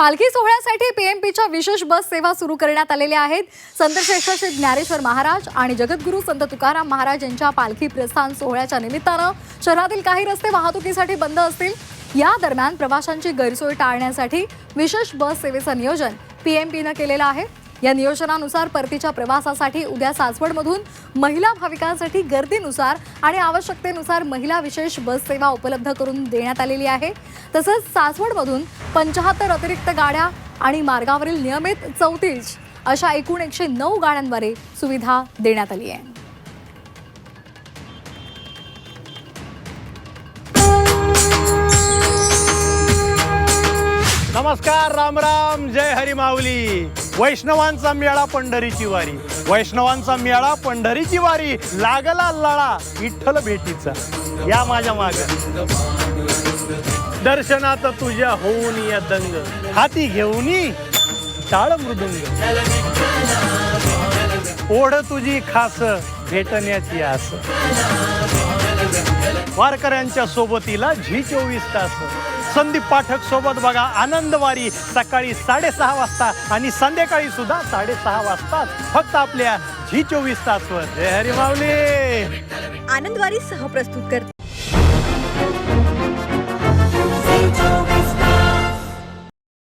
पालखी सोहळ्यासाठी पीएमपीच्या विशेष बस सेवा सुरू करण्यात आलेल्या आहेत. संत श्रेष्ठ श्री ज्ञानेश्वर महाराज आणि जगद्गुरू संत तुकाराम महाराज यांच्या पालखी प्रस्थान सोहळ्याच्या निमित्तानं शहरातील काही रस्ते वाहतुकीसाठी बंद असतील. या दरम्यान प्रवाशांची गैरसोय टाळण्यासाठी विशेष बस सेवेचं नियोजन पीएमपीनं केलेलं आहे. या नियोजनानुसार परतीच्या प्रवासासाठी उद्या सासवडमधून महिला भाविकांसाठी गर्दीनुसार आणि आवश्यकतेनुसार महिला विशेष बस सेवा उपलब्ध करून देण्यात आलेली आहे. तसंच सासवडमधून पंचाहत्तर अतिरिक्त गाड्या आणि मार्गावरील नियमित चौतीस अशा एकूण एकशे नऊ गाड्यांद्वारे सुविधा देण्यात आली आहे. नमस्कार राम राम जय हरी माऊली. वैष्णवांचा मेळा पंढरीची वारी. वैष्णवांचा मेळा पंढरीची वारी. लागला लळा विठ्ठल भेटीचा. या माझ्या माग. दर्शनात तुझ्या होऊन या दंग. हाती घेऊनी टाळ मृदुंग. ओढ तुझी खास भेटण्याची आस. वारकऱ्यांच्या सोबतीला झी चोवीस तास. संदीप पाठक सोबत बघा आनंदवारी सकाळी साडेसहा वाजता आणि संध्याकाळी सुद्धा साडेसहा वाजता फक्त आपल्या झी चोवीस तासवर. जय हरी माऊली. आनंदवारी सहप्रस्तुत करते.